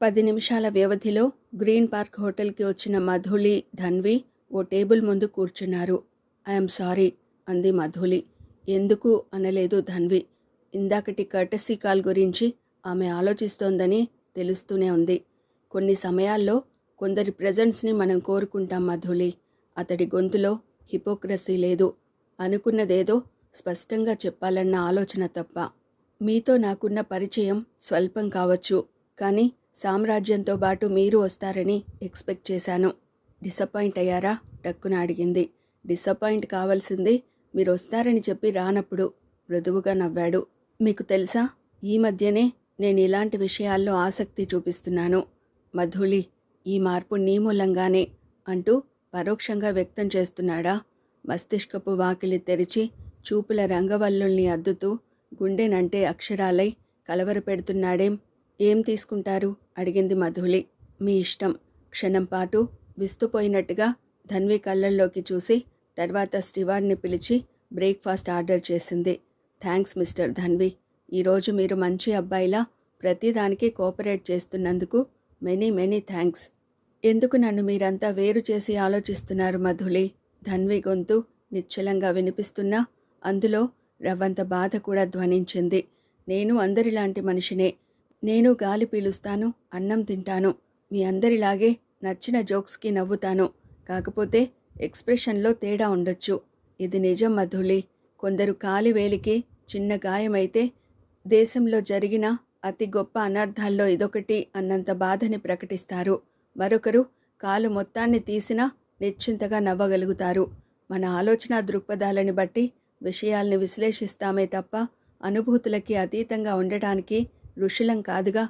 పది నిమిషాల వ్యవధిలో గ్రీన్ పార్క్ హోటల్కి వచ్చిన మధులి ధన్వి ఓ టేబుల్ ముందు కూర్చున్నారు. ఐఎమ్ సారీ అంది మధులి ఎందుకు? అనలేదు ధన్వి. ఇందాకటి కర్టసీ కాల్ గురించి ఆమె ఆలోచిస్తోందని తెలుస్తూనే ఉంది. కొన్ని సమయాల్లో కొందరి ప్రెజెంట్స్ని మనం కోరుకుంటాం మధులి అతడి గొంతులో హిపోక్రసీ లేదు. అనుకున్నదేదో స్పష్టంగా చెప్పాలన్న ఆలోచన తప్ప. మీతో నాకున్న పరిచయం స్వల్పం కావచ్చు. కానీ సామ్రాజ్యంతో పాటు మీరు వస్తారని ఎక్స్పెక్ట్ చేశాను. డిసప్పాయింట్ అయ్యారా? టక్కున అడిగింది. డిసప్పాయింట్ కావాల్సింది మీరు వస్తారని చెప్పి రానప్పుడు మృదువుగా నవ్వాడు. మీకు తెలుసా? ఈ మధ్యనే నేను ఇలాంటి విషయాల్లో ఆసక్తి చూపిస్తున్నాను. మధులి ఈ మార్పు నీ మూలంగానే అంటూ పరోక్షంగా వ్యక్తం చేస్తున్నాడా? మస్తిష్కపు వాకిలి తెరిచి చూపుల రంగవల్లుల్ని అద్దుతూ గుండెనంటే అక్షరాలై కలవరపెడుతున్నాడేం? ఏం తీసుకుంటారు? అడిగింది మధులి. మీ ఇష్టం. క్షణం పాటు విస్తుపోయినట్టుగా ధన్వి కళ్ళల్లోకి చూసి తర్వాత స్టివార్డ్ని పిలిచి బ్రేక్ఫాస్ట్ ఆర్డర్ చేసింది. Thanks mister Dhanvi. ఈరోజు మీరు మంచి అబ్బాయిలా ప్రతిదానికి కోఆపరేట్ చేస్తున్నందుకు మెనీ మెనీ థ్యాంక్స్ ఎందుకు నన్ను మీరంతా వేరు చేసి ఆలోచిస్తున్నారు మధులి? ధన్వి గొంతు నిశ్చలంగా వినిపిస్తున్నా అందులో రవ్వంత బాధ కూడా ధ్వనించింది. నేను అందరిలాంటి మనిషినే. నేను గాలి పీలుస్తాను అన్నం తింటాను. మీ అందరిలాగే నచ్చిన జోక్స్కి నవ్వుతాను. కాకపోతే ఎక్స్ప్రెషన్లో తేడా ఉండొచ్చు. ఇది నిజం మధులి. కొందరు కాలి వేలికి చిన్న గాయమైతే దేశంలో జరిగిన అతి గొప్ప అనర్థాల్లో ఇదొకటి అన్నంత బాధని ప్రకటిస్తారు. మరొకరు కాలు మొత్తాన్ని తీసినా నిశ్చింతగా నవ్వగలుగుతారు. మన ఆలోచన దృక్పథాలని బట్టి విషయాల్ని విశ్లేషిస్తామే తప్ప అనుభూతులకి అతీతంగా ఉండటానికి ఋషులం కాదుగా.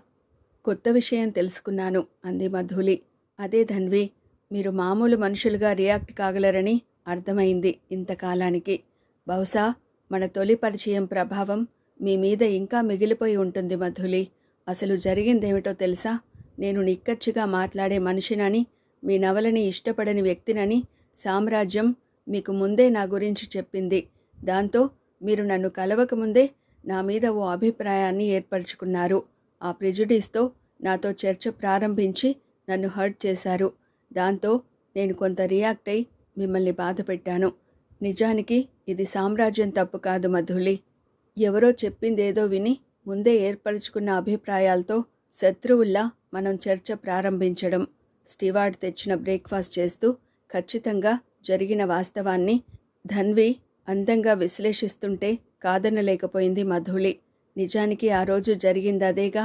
కొత్త విషయం తెలుసుకున్నాను అంది మధులి. అదే ధన్వి మీరు మామూలు మనుషులుగా రియాక్ట్ కాగలరని అర్థమైంది ఇంతకాలానికి. బహుశా మన తొలి పరిచయం ప్రభావం మీ మీద ఇంకా మిగిలిపోయి ఉంటుంది మధులి. అసలు జరిగిందేమిటో తెలుసా? నేను నిక్కచ్చిగా మాట్లాడే మనిషినని మీ నవలని ఇష్టపడని వ్యక్తినని సామ్రాజ్యం మీకు ముందే నా గురించి చెప్పింది. దాంతో మీరు నన్ను కలవకముందే నా మీద ఓ అభిప్రాయాన్ని ఏర్పరచుకున్నారు. ఆ ప్రిజుడీస్తో నాతో చర్చ ప్రారంభించి నన్ను హర్ట్ చేశారు. దాంతో నేను కొంత రియాక్ట్ అయి మిమ్మల్ని బాధ పెట్టాను. నిజానికి ఇది సామ్రాజ్యం తప్పు కాదు మధులి ఎవరో చెప్పిందేదో విని ముందే ఏర్పరచుకున్న అభిప్రాయాలతో శత్రువుల్లా మనం చర్చ ప్రారంభించడం స్టివార్డ్ తెచ్చిన బ్రేక్ఫాస్ట్ చేస్తూ ఖచ్చితంగా జరిగిన వాస్తవాన్ని ధన్వి అందంగా విశ్లేషిస్తుంటే కాదనలేకపోయింది మధులి నిజానికి ఆ రోజు జరిగిందదేగా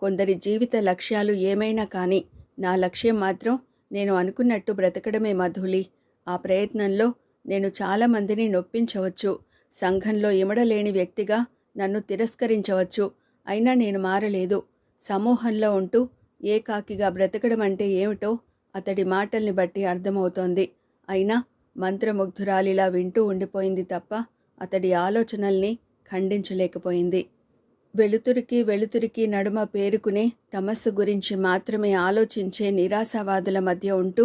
కొందరి జీవిత లక్ష్యాలు ఏమైనా కానీ నా లక్ష్యం మాత్రం నేను అనుకున్నట్టు బ్రతకడమే మధులి ఆ ప్రయత్నంలో నేను చాలామందిని నొప్పించవచ్చు. సంఘంలో ఇమడలేని వ్యక్తిగా నన్ను తిరస్కరించవచ్చు. అయినా నేను మారలేదు. సమూహంలో ఉంటూ ఏకాకిగా బ్రతకడం అంటే ఏమిటో అతడి మాటల్ని బట్టి అర్థమవుతోంది. అయినా మంత్రముగ్ధురాలిలా వింటూ ఉండిపోయింది తప్ప అతడి ఆలోచనల్ని ఖండించలేకపోయింది. వెలుతురికి వెలుతురికి నడుమ పేరుకునే తమస్సు గురించి మాత్రమే ఆలోచించే నిరాశావాదుల మధ్య ఉంటూ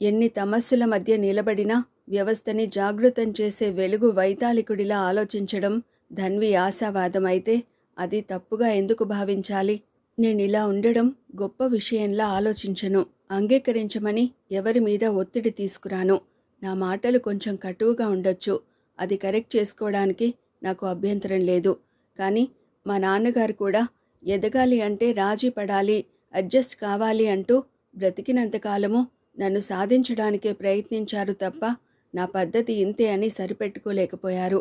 ఎన్ని తమస్సుల మధ్య నిలబడినా వ్యవస్థని జాగృతం చేసే వెలుగు వైతాళికుడిలా ఆలోచించడం ధన్వి ఆశావాదం అయితే అది తప్పుగా ఎందుకు భావించాలి? నేనిలా ఉండడం గొప్ప విషయంలా ఆలోచించను అంగీకరించమని ఎవరి మీద ఒత్తిడి తీసుకురాను. నా మాటలు కొంచెం కటువుగా ఉండొచ్చు. అది కరెక్ట్ చేసుకోవడానికి నాకు అభ్యంతరం లేదు. కానీ మా నాన్నగారు కూడా ఎదగాలి అంటే రాజీ పడాలి అడ్జస్ట్ కావాలి అంటూ బ్రతికినంతకాలము నన్ను సాధించడానికే ప్రయత్నించారు తప్ప నా పద్ధతి ఇంతే అని సరిపెట్టుకోలేకపోయారు.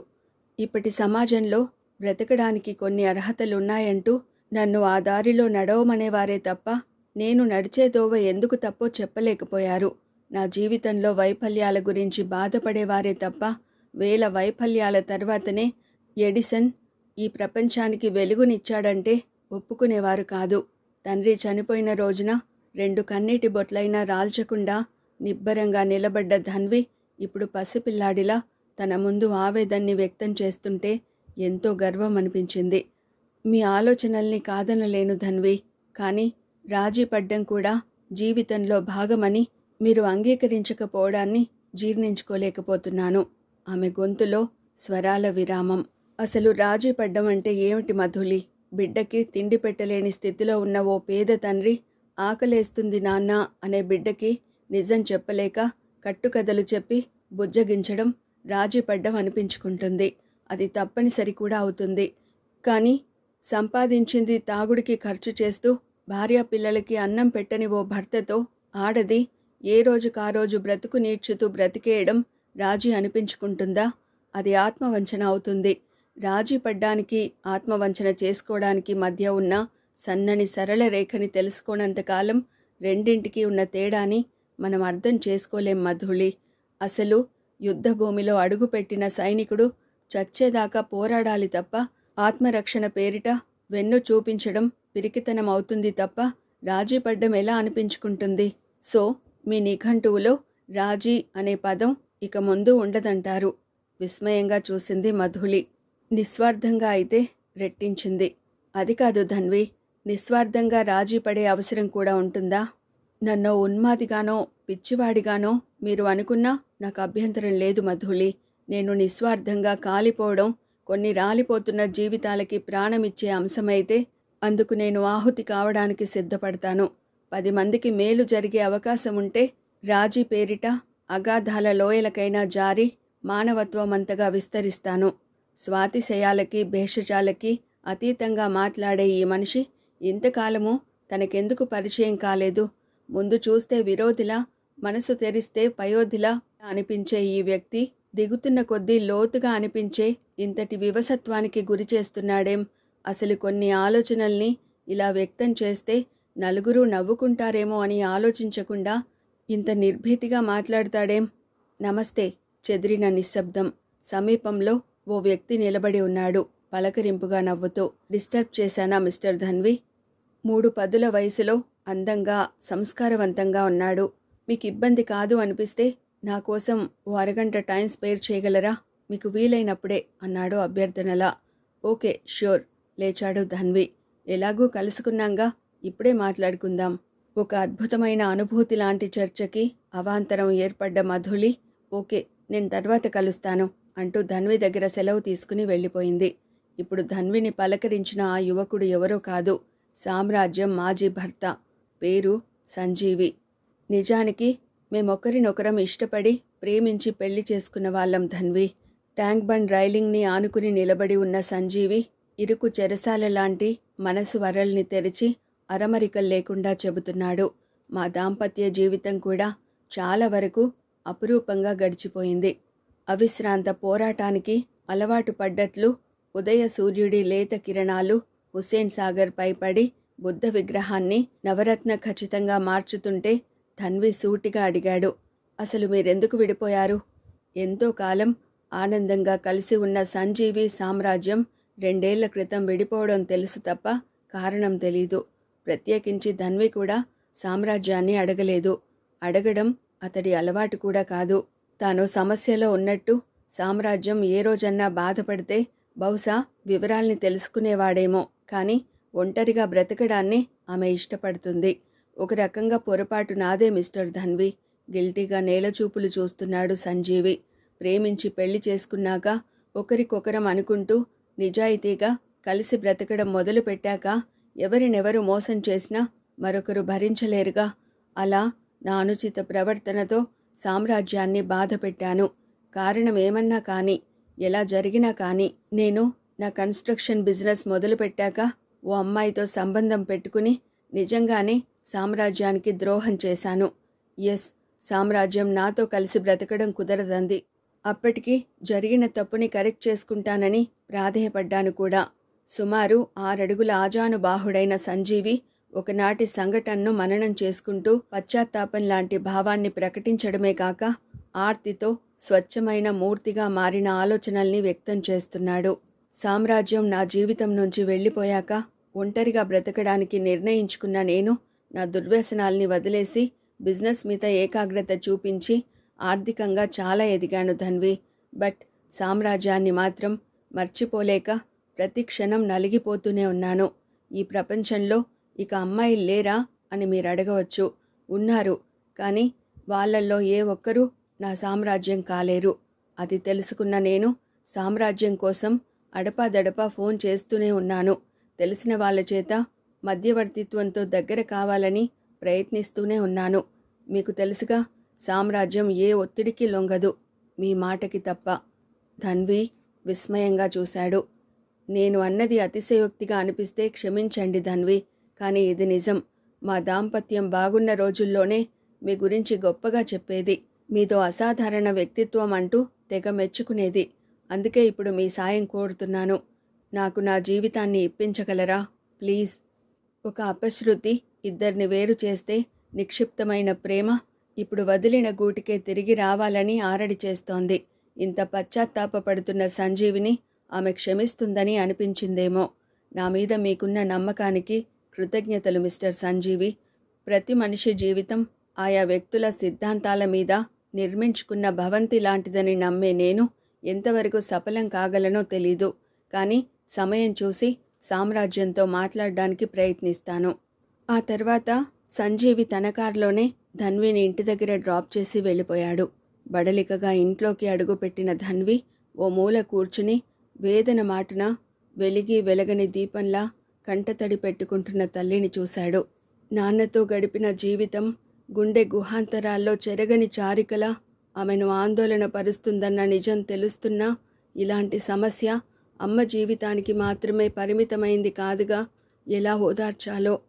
ఇప్పటి సమాజంలో బ్రతకడానికి కొన్ని అర్హతలున్నాయంటూ నన్ను ఆ దారిలో నడవమనేవారే తప్ప నేను నడిచేదోవ ఎందుకు తప్పో చెప్పలేకపోయారు. నా జీవితంలో వైఫల్యాల గురించి బాధపడేవారే తప్ప వేల వైఫల్యాల తర్వాతనే ఎడిసన్ ఈ ప్రపంచానికి వెలుగునిచ్చాడంటే ఒప్పుకునేవారు కాదు. తండ్రి చనిపోయిన రోజున రెండు కన్నీటి బొట్లైనా రాల్చకుండా నిబ్బరంగా నిలబడ్డ ధన్వి ఇప్పుడు పసిపిల్లాడిలా తన ముందు ఆవేదన్ని వ్యక్తం చేస్తుంటే ఎంతో గర్వం అనిపించింది మీ ఆలోచనల్ని కాదనలేను ధన్వి కానీ రాజీ పడ్డం కూడా జీవితంలో భాగమని మీరు అంగీకరించకపోవడాన్ని జీర్ణించుకోలేకపోతున్నాను. ఆమె గొంతులో స్వరాల విరామం. అసలు రాజీ పడ్డం అంటే ఏమిటి మధులి? బిడ్డకి తిండి పెట్టలేని స్థితిలో ఉన్న ఓ పేద తండ్రి ఆకలేస్తుంది నాన్న అనే బిడ్డకి నిజం చెప్పలేక కట్టుకథలు చెప్పి బుజ్జగించడం రాజీ పడ్డం అనిపించుకుంటుంది. అది తప్పనిసరి కూడా అవుతుంది. కానీ సంపాదించింది తాగుడికి ఖర్చు చేస్తూ భార్య పిల్లలకి అన్నం పెట్టని ఓ భర్తతో ఆడది ఏ రోజుకా రోజు బ్రతుకు నీడ్చుతూ బ్రతికేయడం రాజీ అనిపించుకుంటుందా? అది ఆత్మవంచన అవుతుంది. రాజీ పడ్డానికి ఆత్మవంచన చేసుకోవడానికి మధ్య ఉన్న సన్నని సరళ రేఖని తెలుసుకోనంతకాలం రెండింటికి ఉన్న తేడాని మనం అర్థం చేసుకోలేం మధుళి. అసలు యుద్ధభూమిలో అడుగుపెట్టిన సైనికుడు చచ్చేదాకా పోరాడాలి తప్ప ఆత్మరక్షణ పేరిట వెన్ను చూపించడం పిరికితనం అవుతుంది తప్ప రాజీ పడ్డం ఎలా అనిపించుకుంటుంది? సో మీ నిఘంటువులో రాజీ అనే పదం ఇక ముందు ఉండదంటారు. విస్మయంగా చూసింది మధులి నిస్వార్థంగా అయితే రెట్టించింది. అది కాదు ధన్వి నిస్వార్థంగా రాజీ పడే అవసరం కూడా ఉంటుందా? నన్ను ఉన్మాదిగానో పిచ్చివాడిగానో మీరు అనుకున్నా నాకు అభ్యంతరం లేదు మధులి నేను నిస్వార్థంగా కాలిపోవడం కొన్ని రాలిపోతున్న జీవితాలకి ప్రాణమిచ్చే అంశమైతే అందుకు నేను ఆహుతి కావడానికి సిద్ధపడతాను. పది మందికి మేలు జరిగే అవకాశం ఉంటే రాజీ పేరిట అగాధాల లోయలకైనా జారి మానవత్వమంతగా విస్తరిస్తాను. స్వాతిశయాలకి భేషజాలకి అతీతంగా మాట్లాడే ఈ మనిషి ఇంతకాలము తనకెందుకు పరిచయం కాలేదు. ముందు చూస్తే విరోధిలా మనసు తెరిస్తే పయోధిలా అనిపించే ఈ వ్యక్తి దిగుతున్న కొద్దీ లోతుగా అనిపించే ఇంతటి వివసత్వానికి గురి చేస్తున్నాడేం అసలు కొన్ని ఆలోచనల్ని ఇలా వ్యక్తం చేస్తే నలుగురు నవ్వుకుంటారేమో అని ఆలోచించకుండా ఇంత నిర్భీతిగా మాట్లాడతాడేం? నమస్తే చెదిరిన నిశ్శబ్దం. సమీపంలో ఓ వ్యక్తి నిలబడి ఉన్నాడు పలకరింపుగా నవ్వుతూ. డిస్టర్బ్ చేశానా మిస్టర్ ధన్వి? మూడు పదుల వయసులో అందంగా సంస్కారవంతంగా ఉన్నాడు. మీకు ఇబ్బంది కాదు అనిపిస్తే నా కోసం ఓ అరగంట టైం స్పేర్ చేయగలరా? మీకు వీలైనప్పుడే అన్నాడు అభ్యర్థనలా. ఓకే ష్యూర్ లేచాడు ధన్వి. ఎలాగూ కలుసుకున్నాంగా? ఇప్పుడే మాట్లాడుకుందాం. ఒక అద్భుతమైన అనుభూతి లాంటి చర్చకి అవాంతరం ఏర్పడ్డ మధులి ఓకే నేను తర్వాత కలుస్తాను అంటూ ధన్వి దగ్గర సెలవు తీసుకుని వెళ్ళిపోయింది. ఇప్పుడు ధన్విని పలకరించిన ఆ యువకుడు ఎవరో కాదు సామ్రాజ్యం మాజీ భర్త పేరు సంజీవి. నిజానికి మేమొకరినొకరం ఇష్టపడి ప్రేమించి పెళ్ళి చేసుకున్న వాళ్ళం ధన్వి. ట్యాంక్ బండ్ రైలింగ్ని ఆనుకుని నిలబడి ఉన్న సంజీవి ఇరుకు చెరసాల లాంటి మనసు వరల్ని తెరిచి అరమరికలు లేకుండా చెబుతున్నాడు. మా దాంపత్య జీవితం కూడా చాలా వరకు అపురూపంగా గడిచిపోయింది. అవిశ్రాంత పోరాటానికి అలవాటు పడ్డట్లు ఉదయ సూర్యుడి లేత కిరణాలు హుస్సేన్ సాగర్ పైపడి బుద్ధ విగ్రహాన్ని నవరత్న ఖచ్చితంగా మార్చుతుంటే ధన్వి సూటిగా అడిగాడు. అసలు మీరెందుకు విడిపోయారు? ఎంతో కాలం ఆనందంగా కలిసి ఉన్న సంజీవి సామ్రాజ్యం రెండేళ్ళ క్రితం విడిపోవడం తెలుసు తప్ప కారణం తెలీదు. ప్రత్యేకించి ధన్వి కూడా సామ్రాజ్యాన్ని అడగలేదు. అడగడం అతడి అలవాటు కూడా కాదు. తాను సమస్యలో ఉన్నట్టు సామ్రాజ్యం ఏ రోజన్నా బాధపడితే బహుశా వివరాల్ని తెలుసుకునేవాడేమో. కానీ ఒంటరిగా బ్రతకడాన్ని ఆమె ఇష్టపడుతుంది. ఒక రకంగా పొరపాటు నాదే మిస్టర్ ధన్వి. గిల్టీగా నేలచూపులు చూస్తున్నాడు సంజీవి. ప్రేమించి పెళ్ళి చేసుకున్నాక ఒకరికొకరం అనుకుంటూ నిజాయితీగా కలిసి బ్రతకడం మొదలు పెట్టాక ఎవరినెవరు మోసం చేసినా మరొకరు భరించలేరుగా. అలా నా అనుచిత ప్రవర్తనతో సామ్రాజ్యాన్ని బాధ పెట్టాను కారణం ఏమన్నా కానీ ఎలా జరిగినా కానీ నేను నా కన్స్ట్రక్షన్ బిజినెస్ మొదలుపెట్టాక ఓ అమ్మాయితో సంబంధం పెట్టుకుని నిజంగానే సామ్రాజ్యానికి ద్రోహం చేశాను. ఎస్ సామ్రాజ్యం నాతో కలిసి బ్రతకడం కుదరదంది. అప్పటికి జరిగిన తప్పుని కరెక్ట్ చేసుకుంటానని ప్రాధేయపడ్డాను కూడా. సుమారు ఆరడుగుల ఆజానుబాహుడైన సంజీవి ఒకనాటి సంఘటనను మననం చేసుకుంటూ పశ్చాత్తాపం లాంటి భావాన్ని ప్రకటించడమే కాక ఆర్తితో స్వచ్ఛమైన మూర్తిగా మారిన ఆలోచనల్ని వ్యక్తం చేస్తున్నాడు. సామ్రాజ్యం నా జీవితం నుంచి వెళ్ళిపోయాక ఒంటరిగా బ్రతకడానికి నిర్ణయించుకున్న నేను నా దుర్వ్యసనాల్ని వదిలేసి బిజినెస్ మీద ఏకాగ్రత చూపించి ఆర్థికంగా చాలా ఎదిగాను ధన్వి. బట్ సామ్రాజ్యాన్ని మాత్రం మర్చిపోలేక ప్రతి క్షణం నలిగిపోతూనే ఉన్నాను. ఈ ప్రపంచంలో ఇక అమ్మాయిలు లేరా అని మీరు అడగవచ్చు. ఉన్నారు. కానీ వాళ్ళల్లో ఏ ఒక్కరూ నా సామ్రాజ్యం కాలేరు. అది తెలుసుకున్న నేను సామ్రాజ్యం కోసం అడపాదడపా ఫోన్ చేస్తూనే ఉన్నాను. తెలిసిన వాళ్ళ చేత మధ్యవర్తిత్వంతో దగ్గర కావాలని ప్రయత్నిస్తూనే ఉన్నాను. మీకు తెలుసుగా సామ్రాజ్యం ఏ ఒత్తిడికి లొంగదు. మీ మాటకి తప్ప. ధన్వి విస్మయంగా చూశాడు. నేను అన్నది అతిశయోక్తిగా అనిపిస్తే క్షమించండి ధన్వి కానీ ఇది నిజం. మా దాంపత్యం బాగున్న రోజుల్లోనే మీ గురించి గొప్పగా చెప్పేది. మీతో అసాధారణ వ్యక్తిత్వం అంటూ తెగ మెచ్చుకునేది. అందుకే ఇప్పుడు మీ సాయం కోరుతున్నాను. నాకు నా జీవితాన్ని ఇప్పించగలరా? ప్లీజ్. ఒక అపశృతి ఇద్దరిని వేరు చేస్తే నిక్షిప్తమైన ప్రేమ ఇప్పుడు వదిలిన గూటికే తిరిగి రావాలని ఆరడి చేస్తోంది. ఇంత పశ్చాత్తాపపడుతున్న సంజీవిని ఆమె క్షమిస్తుందని అనిపించిందేమో. నా మీద మీకున్న నమ్మకానికి కృతజ్ఞతలు మిస్టర్ సంజీవి. ప్రతి మనిషి జీవితం ఆయా వ్యక్తుల సిద్ధాంతాల మీద నిర్మించుకున్న భవంతి లాంటిదని నమ్మే నేను ఎంతవరకు సఫలం కాగలనో తెలీదు. కానీ సమయం చూసి సామ్రాజ్యంతో మాట్లాడడానికి ప్రయత్నిస్తాను. ఆ తర్వాత సంజీవి తన కారులోనే ధన్విని ఇంటి దగ్గర డ్రాప్ చేసి వెళ్ళిపోయాడు. బడలికగా ఇంట్లోకి అడుగుపెట్టిన ధన్వి ఓ మూల కూర్చుని వేదన మాటున వెలిగి వెలగని దీపంలా కంటతడి పెట్టుకుంటున్న తల్లిని చూశాడు. నాన్నతో గడిపిన జీవితం గుండె గుహాంతరాల్లో చెరగని చారికల ఆమెను ఆందోళన పరుస్తుందన్న నిజం తెలుస్తున్నా ఇలాంటి సమస్య అమ్మ జీవితానికి మాత్రమే పరిమితమైంది కాదుగా ఎలా ఓదార్చాలో.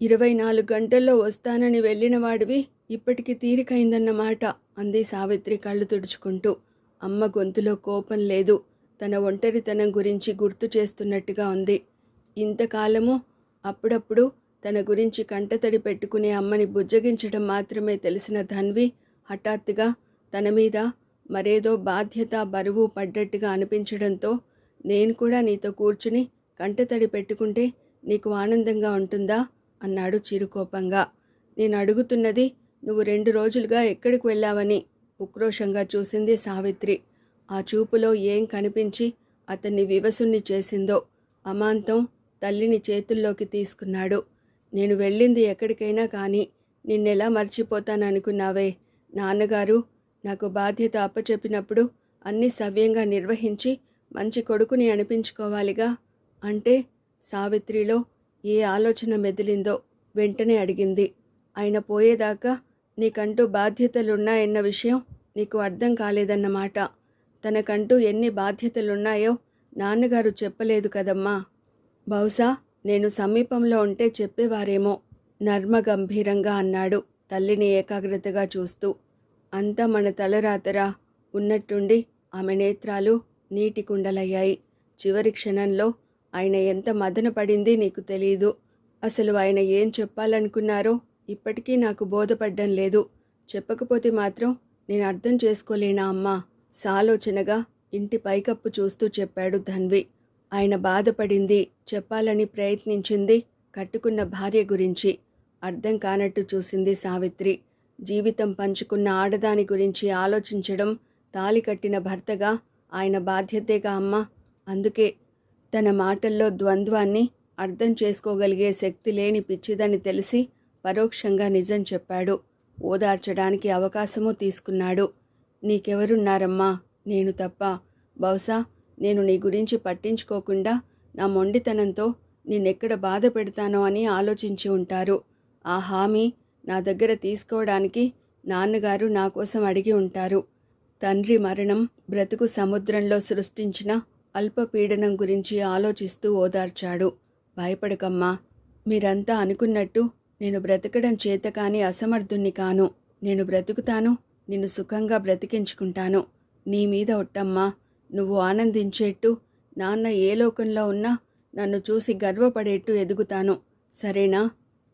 ఇరవై నాలుగు గంటల్లో వస్తానని వెళ్ళిన వాడివి ఇప్పటికి తీరికైందన్నమాట అంది సావిత్రి కళ్ళు తుడుచుకుంటూ. అమ్మ గొంతులో కోపం లేదు. తన ఒంటరితనం గురించి గుర్తు చేస్తున్నట్టుగా ఉంది. ఇంతకాలము అప్పుడప్పుడు తన గురించి కంటతడి పెట్టుకునే అమ్మని బుజ్జగించడం మాత్రమే తెలిసిన ధన్వి హఠాత్తుగా తన మీద మరేదో బాధ్యత బరువు పడ్డట్టుగా అనిపించడంతో నేను కూడా నీతో కూర్చుని కంటతడి పెట్టుకుంటే నీకు ఆనందంగా ఉంటుందా? అన్నాడు చిరుకోపంగా. నేను అడుగుతున్నది నువ్వు రెండు రోజులుగా ఎక్కడికి వెళ్ళావని ఉక్రోషంగా చూసింది సావిత్రి. ఆ చూపులో ఏం కనిపించి అతన్ని వివసుణ్ణి చేసిందో అమాంతం తల్లిని చేతుల్లోకి తీసుకున్నాడు. నేను వెళ్ళింది ఎక్కడికైనా కానీ నిన్నెలా మర్చిపోతాననుకున్నావే? నాన్నగారు నాకు బాధ్యత అప్పచెప్పినప్పుడు అన్ని సవ్యంగా నిర్వహించి మంచి కొడుకుని అనిపించుకోవాలిగా అంటే సావిత్రిలో ఏ ఆలోచన మెదిలిందో వెంటనే అడిగింది. ఆయన పోయేదాకా నీకంటూ బాధ్యతలున్నాయన్న విషయం నీకు అర్థం కాలేదన్నమాట. తనకంటూ ఎన్ని బాధ్యతలున్నాయో నాన్నగారు చెప్పలేదు కదమ్మా. బహుశా నేను సమీపంలో ఉంటే చెప్పేవారేమో నర్మగంభీరంగా అన్నాడు తల్లిని ఏకాగ్రతగా చూస్తూ. అంతా మన తలరాతరా ఉన్నట్టుండి ఆమె నేత్రాలు నీటి కుండలయ్యాయి. చివరి క్షణంలో ఆయన ఎంత మదన పడింది నీకు తెలియదు అసలు ఆయన ఏం చెప్పాలనుకున్నారో ఇప్పటికీ నాకు బోధపడ్డం లేదు. చెప్పకపోతే మాత్రం నేను అర్థం చేసుకోలేనా అమ్మా? సాలోచనగా ఇంటి పైకప్పు చూస్తూ చెప్పాడు ధన్వి. ఆయన బాధపడింది చెప్పాలని ప్రయత్నించింది కట్టుకున్న భార్య గురించి. అర్థం కానట్టు చూసింది సావిత్రి. జీవితం పంచుకున్న ఆడదాని గురించి ఆలోచించడం తాలి కట్టిన భర్తగా ఆయన బాధ్యతేగా అమ్మ. అందుకే తన మాటల్లో ద్వంద్వాన్ని అర్థం చేసుకోగలిగే శక్తి లేని పిచ్చిదని తెలిసి పరోక్షంగా నిజం చెప్పాడు. ఓదార్చడానికి అవకాశమూ తీసుకున్నాడు. నీకెవరున్నారమ్మా? నేను తప్ప. బహుశా నేను నీ గురించి పట్టించుకోకుండా నా మొండితనంతో నిన్నెక్కడ బాధ పెడతానో అని ఆలోచించి ఉంటారు. ఆ హామీ నా దగ్గర తీసుకోవడానికి నాన్నగారు నా కోసం అడిగి ఉంటారు. తండ్రి మరణం బ్రతుకు సముద్రంలో సృష్టించిన అల్పపీడనం గురించి ఆలోచిస్తూ ఓదార్చాడు. భయపడకమ్మా. మీరంతా అనుకున్నట్టు నేను బ్రతకడం చేతకాని అసమర్థుణ్ణి కాను. నేను బ్రతుకుతాను నిన్ను సుఖంగా బ్రతికించుకుంటాను. నీ మీద ఒట్టమ్మా. నువ్వు ఆనందించేట్టు నాన్న ఏ లోకంలో ఉన్నా నన్ను చూసి గర్వపడేట్టు ఎదుగుతాను. సరేనా?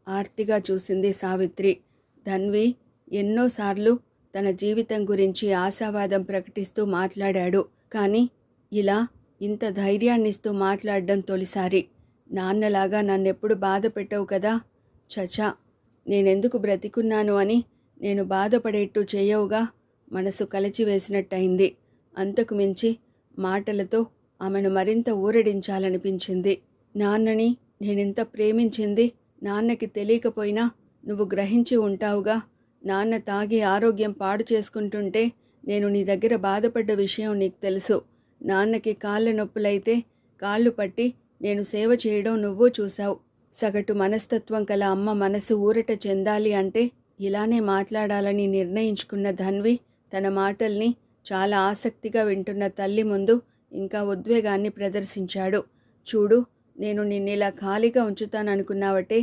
ఆర్తిగా చూసింది సావిత్రి. ధన్వి ఎన్నోసార్లు తన జీవితం గురించి ఆశావాదం ప్రకటిస్తూ మాట్లాడాడు. కానీ ఇలా ఇంత ధైర్యాన్నిస్తూ మాట్లాడడం తొలిసారి. నాన్నలాగా నన్నెప్పుడు బాధ పెట్టవు కదా? చచా నేనెందుకు బ్రతికున్నాను అని నేను బాధపడేట్టు చేయవుగా మనసు కలిచివేసినట్టయింది అంతకు మించి మాటలతో ఆమెను మరింత ఊరడించాలనిపించింది. నాన్నని నేనెంత ప్రేమించింది నాన్నకి తెలియకపోయినా నువ్వు గ్రహించి ఉంటావుగా. నాన్న తాగి ఆరోగ్యం పాడు చేసుకుంటుంటే నేను నీ దగ్గర బాధపడ్డ విషయం నీకు తెలుసు. నాన్నకి కాళ్ళ నొప్పులైతే కాళ్ళు పట్టి నేను సేవ చేయడం నువ్వు చూశావు. సగటు మనస్తత్వం కల అమ్మ మనసు ఊరట చెందాలి అంటే ఇలానే మాట్లాడాలని నిర్ణయించుకున్న ధన్వి తన మాటల్ని చాలా ఆసక్తిగా వింటున్న తల్లి ముందు ఇంకా ఉద్వేగాన్ని ప్రదర్శించాడు. చూడు నేను నిన్నిలా ఖాళీగా ఉంచుతాననుకున్నావటే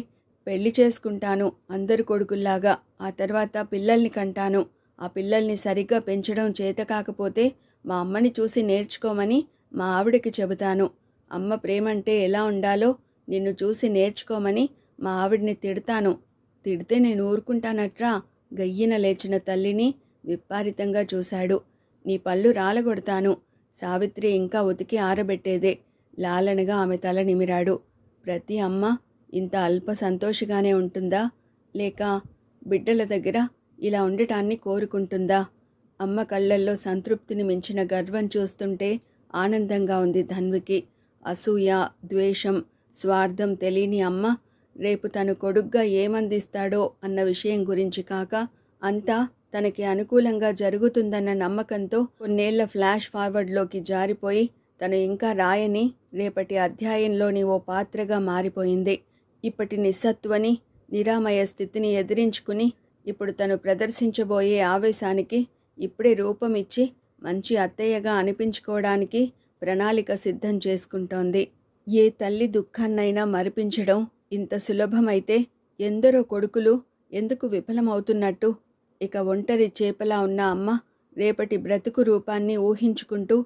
పెళ్ళి చేసుకుంటాను అందరు కొడుకుల్లాగా. ఆ తర్వాత పిల్లల్ని కంటాను. ఆ పిల్లల్ని సరిగ్గా పెంచడం చేత కాకపోతే మా అమ్మని చూసి నేర్చుకోమని మా ఆవిడకి చెబుతాను. అమ్మ ప్రేమంటే ఎలా ఉండాలో నిన్ను చూసి నేర్చుకోమని మా ఆవిడ్ని తిడతాను. తిడితే నేను ఊరుకుంటానట్రా? గయ్యిన లేచిన తల్లిని విపరీతంగా చూశాడు. నీ పళ్ళు రాలగొడతాను. సావిత్రి ఇంకా ఉతికి ఆరబెట్టేదే. లాలనగా ఆమె తల నిమిరాడు. ప్రతి అమ్మ ఇంత అల్ప సంతోషిగానే ఉంటుందా? లేక బిడ్డల దగ్గర ఇలా ఉండటాన్ని కోరుకుంటుందా? అమ్మ కళ్ళల్లో సంతృప్తిని మించిన గర్వం చూస్తుంటే ఆనందంగా ఉంది ధన్వికి. అసూయ ద్వేషం స్వార్థం తెలియని అమ్మ రేపు తను కొడుగ్గా ఏమందిస్తాడో అన్న విషయం గురించి కాక అంతా తనకి అనుకూలంగా జరుగుతుందన్న నమ్మకంతో కొన్నేళ్ళ ఫ్లాష్ ఫార్వర్డ్లోకి జారిపోయి తను ఇంకా రాయని రేపటి అధ్యాయంలోని ఓ పాత్రగా మారిపోయింది. ఇప్పటి నిస్సత్వని నిరామయ స్థితిని ఎదిరించుకుని ఇప్పుడు తను ప్రదర్శించబోయే ఆవేశానికి ఇప్పుడే రూపం ఇచ్చి మంచి అత్తయ్యగా అనిపించుకోవడానికి ప్రణాళిక సిద్ధం చేసుకుంటోంది. ఏ తల్లి దుఃఖాన్నైనా మరిపించడం ఇంత సులభమైతే ఎందరో కొడుకులు ఎందుకు విఫలమవుతున్నట్టు? ఇక ఒంటరి చేపలా ఉన్న అమ్మ రేపటి బ్రతుకు రూపాన్ని ఊహించుకుంటూ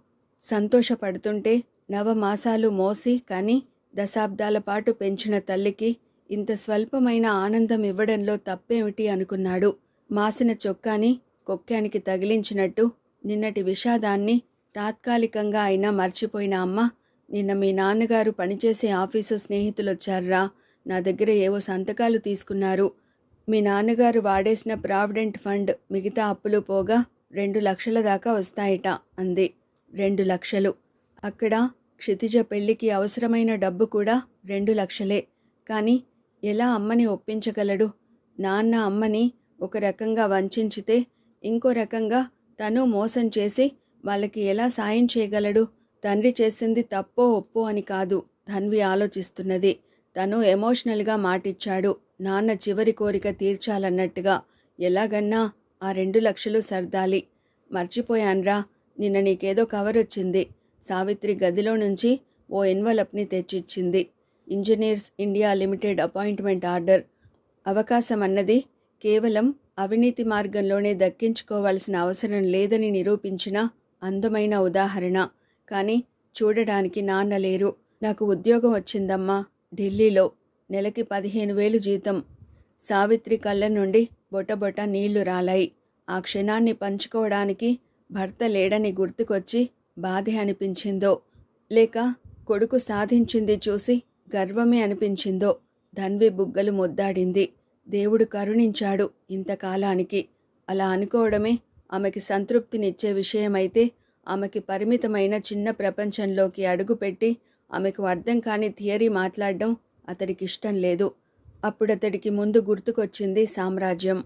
సంతోషపడుతుంటే నవమాసాలు మోసి కానీ దశాబ్దాల పాటు పెంచిన తల్లికి ఇంత స్వల్పమైన ఆనందం ఇవ్వడంలో తప్పేమిటి అనుకున్నాడు. మాసిన చొక్కాని కొక్కానికి తగిలించినట్టు నిన్నటి విషాదాన్ని తాత్కాలికంగా అయినా మర్చిపోయిన అమ్మ నిన్న మీ నాన్నగారు పనిచేసే ఆఫీసు స్నేహితులొచ్చారా నా దగ్గర ఏవో సంతకాలు తీసుకున్నారు. మీ నాన్నగారు వాడేసిన ప్రావిడెంట్ ఫండ్ మిగతా అప్పులు పోగా రెండు లక్షల దాకా వస్తాయట అంది. రెండు లక్షలు. అక్కడ క్షితిజ పెళ్ళికి అవసరమైన డబ్బు కూడా రెండు లక్షలే. కానీ ఎలా అమ్మని ఒప్పించగలడు? నాన్న అమ్మని ఒక రకంగా వంచితే ఇంకో రకంగా తను మోసం చేసి వాళ్ళకి ఎలా సాయం చేయగలడు? తండ్రి చేసింది తప్పో ఒప్పో అని కాదు ధన్వి ఆలోచిస్తున్నది. తను ఎమోషనల్గా మాటిచ్చాడు. నాన్న చివరి కోరిక తీర్చాలన్నట్టుగా. ఎలాగన్నా ఆ రెండు లక్షలు సర్దాలి. మర్చిపోయాన్రా. నిన్న నీకేదో కవర్ వచ్చింది సావిత్రి గదిలో నుంచి ఓ ఎన్వలప్ని తెచ్చిచ్చింది. Engineers India limited appointment order. అవకాశం అన్నది కేవలం అవినీతి మార్గంలోనే దక్కించుకోవాల్సిన అవసరం లేదని నిరూపించిన అందమైన ఉదాహరణ. కానీ చూడడానికి నాన్న లేరు. నాకు ఉద్యోగం వచ్చిందమ్మా. ఢిల్లీలో నెలకి పదిహేను వేలు జీతం. సావిత్రి కళ్ళ నుండి బొటబొట నీళ్ళు రాలాయి. ఆ క్షణాన్ని పంచుకోవడానికి భర్త లేడని గుర్తుకొచ్చి బాధే అనిపించిందో లేక కొడుకు సాధించింది చూసి గర్వమే అనిపించిందో ధన్వి బుగ్గలు ముద్దాడింది. దేవుడు కరుణించాడు ఇంతకాలానికి. అలా అనుకోవడమే ఆమెకి సంతృప్తినిచ్చే విషయమైతే ఆమెకి పరిమితమైన చిన్న ప్రపంచంలోకి అడుగుపెట్టి ఆమెకు అర్థం కాని థియరీ మాట్లాడడం అతడికి ఇష్టం లేదు. అప్పుడతడికి ముందు గుర్తుకొచ్చింది సామ్రాజ్యం.